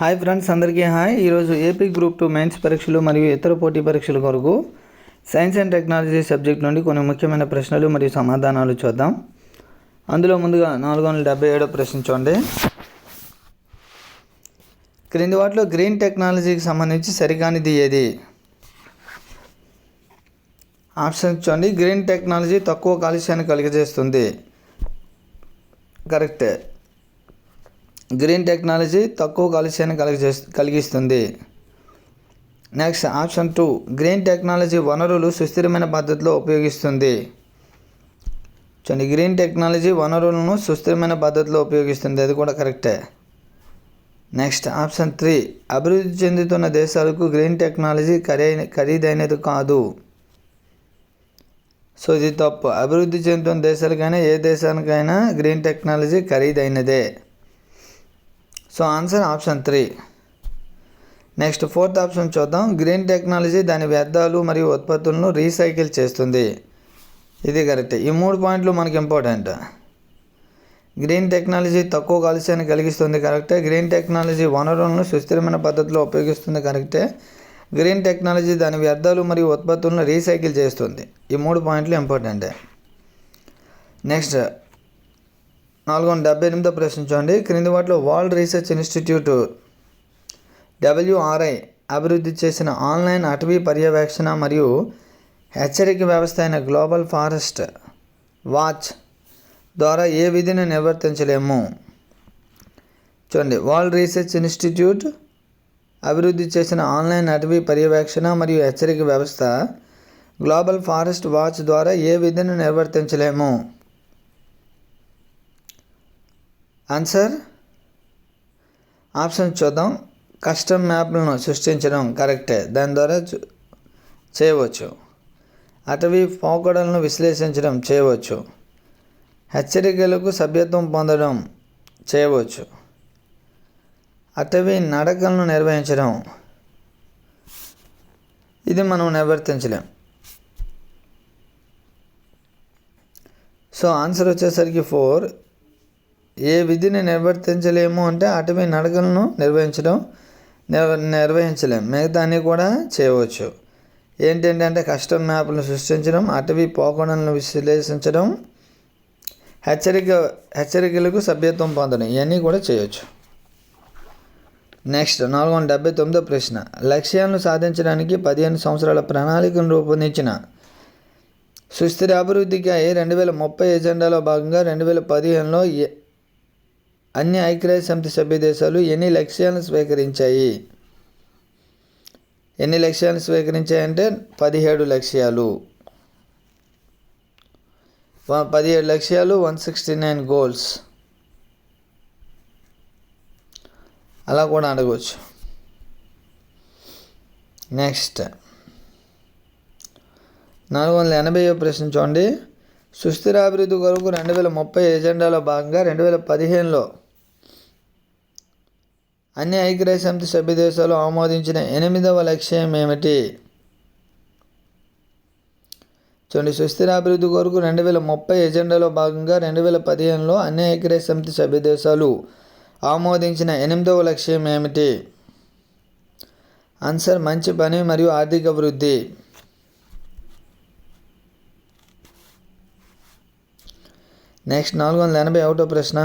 Hi friends అందరికీ hi. ఈరోజు AP group two mains పరీక్షలు మరియు ఇతర పోటీ పరీక్షల కొరకు సైన్స్ అండ్ టెక్నాలజీ సబ్జెక్ట్ నుండి కొన్ని ముఖ్యమైన ప్రశ్నలు మరియు సమాధానాలు చూద్దాం. అందులో ముందుగా నాలుగు వందల డెబ్బై ఏడో ప్రశ్న చూడండి. క్రింది వాటిలో గ్రీన్ టెక్నాలజీకి సంబంధించి సరికానిది ఏది? ఆప్షన్ చూడండి. గ్రీన్ టెక్నాలజీ తక్కువ కాలుష్యాన్ని కలిగజేస్తుంది. కరెక్టే. గ్రీన్ టెక్నాలజీ తక్కువ కాలుష్యాన్ని కలిగజే కలిగిస్తుంది. Next option two green technology వనరులు సుస్థిరమైన పద్ధతిలో ఉపయోగిస్తుంది. చూడండి గ్రీన్ టెక్నాలజీ వనరులను సుస్థిరమైన పద్ధతిలో ఉపయోగిస్తుంది. అది కూడా కరెక్టే. నెక్స్ట్ ఆప్షన్ త్రీ అభివృద్ధి చెందుతున్న దేశాలకు గ్రీన్ టెక్నాలజీ ఖరీదైన ఖరీదైనది కాదు. సో ఇది తప్పు. అభివృద్ధి చెందుతున్న దేశాలకైనా ఏ దేశానికైనా green technology ఖరీదైనదే. So answer option three next fourth option చూద్దాం. గ్రీన్ టెక్నాలజీ దాని వ్యర్థాలు మరియు ఉత్పత్తులను రీసైకిల్ చేస్తుంది. ఇది కరెక్ట్ ఈ మూడు పాయింట్లు మనకి ఇంపార్టెంట్ గ్రీన్ టెక్నాలజీ తక్కువ కాలుష్యాన్ని కలిగిస్తుంది కరెక్టే గ్రీన్ టెక్నాలజీ వనరులను సుస్థిరమైన పద్ధతిలో ఉపయోగిస్తుంది కరెక్టే గ్రీన్ టెక్నాలజీ దాని వ్యర్థాలు మరియు ఉత్పత్తులను రీసైకిల్ చేస్తుంది. ఈ మూడు పాయింట్లు ఇంపార్టెంటే నెక్స్ట్ నాలుగు వందల డెబ్బై ఎనిమిదో ప్రశ్నించండి. క్రింది వాటిలో వరల్డ్ రీసెర్చ్ ఇన్స్టిట్యూట్ డబ్ల్యూఆర్ఐ అభివృద్ధి చేసిన ఆన్లైన్ అటవీ పర్యవేక్షణ మరియు హెచ్చరిక వ్యవస్థ అయిన గ్లోబల్ ఫారెస్ట్ వాచ్ ద్వారా ఏ విధిని నిర్వర్తించలేము? చూడండి. వరల్డ్ రీసెర్చ్ ఇన్స్టిట్యూట్ అభివృద్ధి చేసిన ఆన్లైన్ అటవీ పర్యవేక్షణ మరియు హెచ్చరిక వ్యవస్థ గ్లోబల్ ఫారెస్ట్ వాచ్ ద్వారా ఏ విధిని నిర్వర్తించలేము? ఆన్సర్ ఆప్షన్ చూద్దాం. కస్టమ్ మ్యాప్లను సృష్టించడం కరెక్టే దాని ద్వారా చేయవచ్చు. అటవీ పోకడలను విశ్లేషించడం చేయవచ్చు. హెచ్చరికలకు సభ్యత్వం పొందడం చేయవచ్చు. అటవీ నడకలను నిర్వహించడం. ఇది మనం నిర్వర్తించలేం. సో ఆన్సర్ వచ్చేసరికి ఫోర్ ఏ విధిని నిర్వర్తించలేము అంటే అటవీ నడకలను నిర్వహించడం నిర్వ మిగతా అన్నీ కూడా చేయవచ్చు. ఏంటంటే కస్టమ్ మ్యాప్లను సృష్టించడం అటవీ పోకడలను విశ్లేషించడం హెచ్చరిక హెచ్చరికలకు సభ్యత్వం పొందడం ఇవన్నీ కూడా చేయవచ్చు నెక్స్ట్ నాలుగు వందల డెబ్బై తొమ్మిదో ప్రశ్న. లక్ష్యాలను సాధించడానికి పదిహేను సంవత్సరాల ప్రణాళికను రూపొందించిన సుస్థిర అభివృద్ధికి రెండు వేల ముప్పై ఎజెండాలో భాగంగా రెండు వేల పదిహేనులో అన్ని ఐక్యరాజ్య సమితి సభ్య దేశాలు ఎన్ని లక్ష్యాలను స్వీకరించాయి? ఎన్ని లక్ష్యాలను స్వీకరించాయంటే పదిహేడు లక్ష్యాలు. పదిహేడు లక్ష్యాలు వన్ సిక్స్టీ నైన్ గోల్స్. అలా కూడా అడగవచ్చు నెక్స్ట్. నాలుగు వందల ఎనభై ప్రశ్న చూడండి. సుస్థిర అభివృద్ధి కొరకు రెండు వేల ముప్పై ఎజెండాలో భాగంగా రెండు వేల పదిహేనులో అన్ని ఐక్యరాజ్య సమితి సభ్య దేశాలు ఆమోదించిన ఎనిమిదవ లక్ష్యం ఏమిటి చూడండి సుస్థిర అభివృద్ధి కొరకు రెండు వేల ముప్పై ఎజెండాలో భాగంగా రెండు వేల పదిహేనులో అన్ని ఐక్యరాజ్య సమితి సభ్య దేశాలు ఆమోదించిన ఎనిమిదవ లక్ష్యం ఏమిటి ఆన్సర్ మంచి పని మరియు ఆర్థిక వృద్ధి. నెక్స్ట్ నాలుగు వందల ఎనభై ఒకటో ప్రశ్న.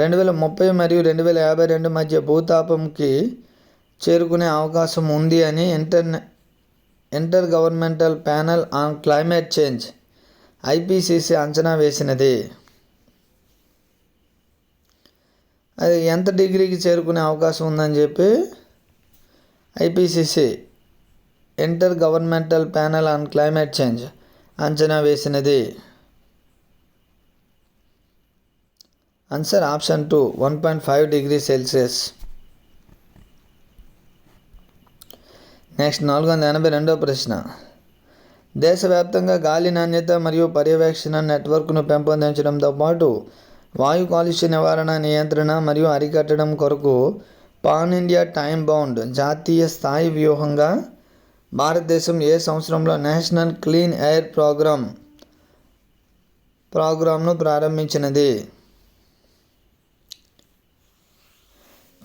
రెండు వేల ముప్పై మరియు రెండు వేల యాభై రెండు మధ్య భూతాపంకి చేరుకునే అవకాశం ఉంది అని inter inter governmental panel on climate change IPCC అంచనా వేసినది. అది ఎంత డిగ్రీకి చేరుకునే అవకాశం ఉందని చెప్పి IPCC inter governmental panel on climate change అంచనా వేసినది. Answer option two one point five degree Celsius next నాలుగు వందల ఎనభై రెండవ ప్రశ్న. దేశవ్యాప్తంగా గాలి నాణ్యత మరియు పర్యవేక్షణ నెట్వర్క్ను పెంపొందించడంతో పాటు వాయు కాలుష్య నివారణ నియంత్రణ మరియు అరికట్టడం కొరకు పాన్ ఇండియా టైం బౌండ్ జాతీయ స్థాయి వ్యూహంగా భారతదేశం ఏ సంవత్సరంలో నేషనల్ క్లీన్ ఎయిర్ ప్రోగ్రామ్ ప్రోగ్రామ్ను ప్రారంభించినది?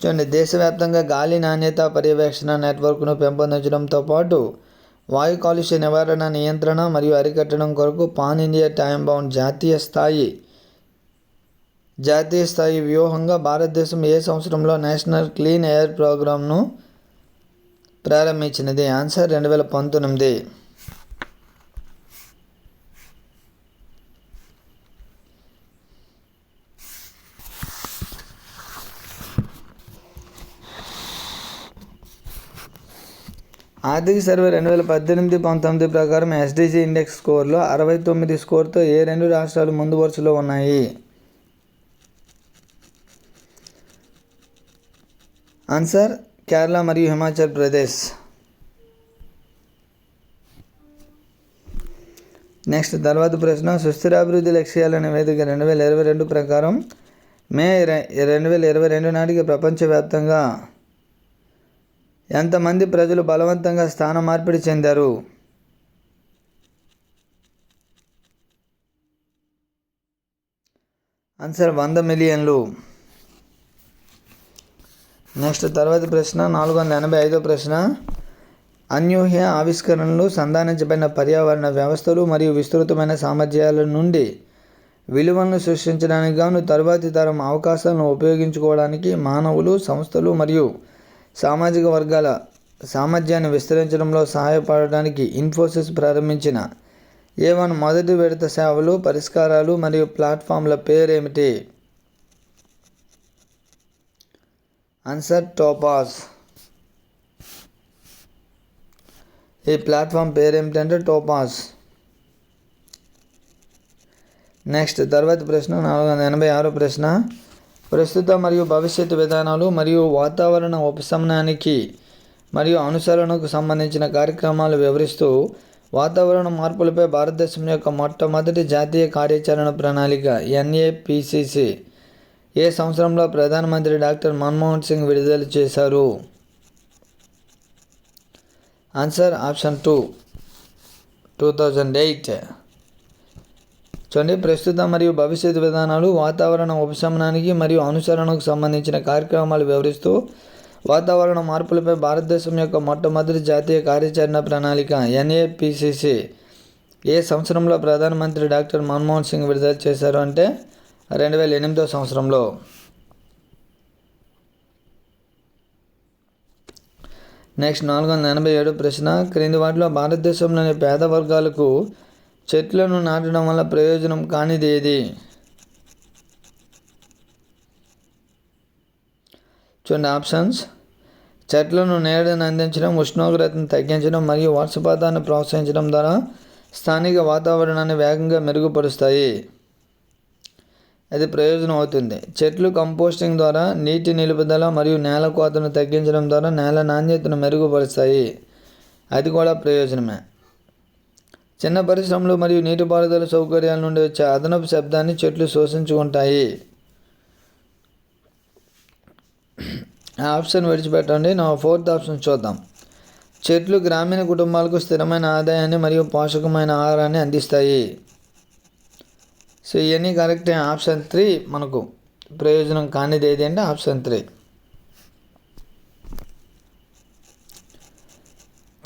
చూడండి దేశవ్యాప్తంగా గాలి నాణ్యత పర్యవేక్షణ నెట్వర్క్ను పెంపొందించడంతో పాటు వాయు కాలుష్య నివారణ నియంత్రణ మరియు అరికట్టడం కొరకు పాన్ ఇండియా టైమ్ బౌండ్ జాతీయ స్థాయి జాతీయ స్థాయి వ్యూహంగా భారతదేశం ఏ సంవత్సరంలో నేషనల్ క్లీన్ ఎయిర్ ప్రోగ్రామ్ను ప్రారంభించినది? ఆన్సర్ రెండు వేల పంతొమ్మిది. ఆర్థిక సర్వే రెండు వేల పద్దెనిమిది పంతొమ్మిది ప్రకారం ఎస్డిజి ఇండెక్స్ స్కోర్లో అరవై తొమ్మిది స్కోర్తో ఏ రెండు రాష్ట్రాలు ముందు వరుసలో ఉన్నాయి? ఆన్సర్ కేరళ మరియు హిమాచల్ ప్రదేశ్. నెక్స్ట్ తర్వాత ప్రశ్న సుస్థిరాభివృద్ధి లక్ష్యాల నివేదిక రెండు వేల ఇరవై రెండు ప్రకారం మే రెండు వేల ఇరవై రెండు నాటికి ప్రపంచవ్యాప్తంగా ఎంతమంది ప్రజలు బలవంతంగా స్థాన మార్పిడి చెందారు? ఆన్సర్ వంద మిలియన్లు. నెక్స్ట్ తర్వాతి ప్రశ్న నాలుగు వందల ఎనభై ఐదో ప్రశ్న. అన్యూహ్య ఆవిష్కరణలు సంధానించబడిన పర్యావరణ వ్యవస్థలు మరియు విస్తృతమైన సామర్థ్యాల నుండి విలువలను సృష్టించడానికి గాను తరువాతి తరం అవకాశాలను ఉపయోగించుకోవడానికి మానవులు సంస్థలు మరియు సామాజిక వర్గాల సామర్థ్యాన్ని విస్తరించడంలో సహాయపడడానికి ఇన్ఫోసిస్ ప్రారంభించిన ఏ వన్ మొదటి విడత సేవలు పరిష్కారాలు మరియు ప్లాట్ఫామ్ల పేరేమిటి? ఆన్సర్ టోపాస్ ఈ ప్లాట్ఫామ్ పేరేమిటంటే టోపాస్ నెక్స్ట్ తర్వాత ప్రశ్న నాలుగు వందల ఎనభై ఆరో ప్రశ్న. ప్రస్తుత మరియు భవిష్యత్తు విధానాలు మరియు వాతావరణ ఉపశమనానికి మరియు అనుసరణకు సంబంధించిన కార్యక్రమాలు వివరిస్తూ వాతావరణ మార్పులపై భారతదేశం యొక్క మొట్టమొదటి జాతీయ కార్యాచరణ ప్రణాళిక ఎన్ఏపిసిసి ఏ సంవత్సరంలో ప్రధానమంత్రి డాక్టర్ మన్మోహన్ సింగ్ విడుదల చేశారు? Answer option two two thousand eight. చూడండి ప్రస్తుత మరియు భవిష్యత్ విధానాలు వాతావరణ ఉపశమనానికి మరియు అనుసరణకు సంబంధించిన కార్యక్రమాలు వివరిస్తూ వాతావరణ మార్పులపై భారతదేశం యొక్క మొట్టమొదటి జాతీయ కార్యాచరణ ప్రణాళిక ఎన్ఏపిసిసి. ఏ సంవత్సరంలో ప్రధానమంత్రి డాక్టర్ మన్మోహన్ సింగ్ విడుదల చేశారు అంటే రెండు వేల ఎనిమిదో సంవత్సరంలో. నెక్స్ట్ నాలుగు వందల ఎనభై ఏడు ప్రశ్న క్రింది వాటిలో భారతదేశంలోని పేద వర్గాలకు చెట్లను నాటడం వల్ల ప్రయోజనం కానిది ఏది? చూడండి ఆప్షన్స్. చెట్లను నీడను అందించడం ఉష్ణోగ్రతను తగ్గించడం మరియు వర్షపాతాన్ని ప్రోత్సహించడం ద్వారా స్థానిక వాతావరణాన్ని వేగంగా మెరుగుపరుస్తాయి. అది ప్రయోజనం అవుతుంది. చెట్లు కంపోస్టింగ్ ద్వారా నీటి నిలుపుదల మరియు నేల కోతను తగ్గించడం ద్వారా నేల నాణ్యతను మెరుగుపరుస్తాయి. అది కూడా ప్రయోజనమే. చిన్న పరిశ్రమలు మరియు నీటిపారుదల సౌకర్యాల నుండి వచ్చే అదనపు శబ్దాన్ని చెట్లు శోషించుకుంటాయి. ఆ ఆప్షన్ విడిచిపెట్టండి. నా ఫోర్త్ ఆప్షన్ చూద్దాం. చెట్లు గ్రామీణ కుటుంబాలకు స్థిరమైన ఆదాయాన్ని మరియు పోషకమైన ఆహారాన్ని అందిస్తాయి. సో ఇవన్నీ కరెక్ట్. ఆప్షన్ త్రీ మనకు ప్రయోజనం కానిది ఏది అంటే option three.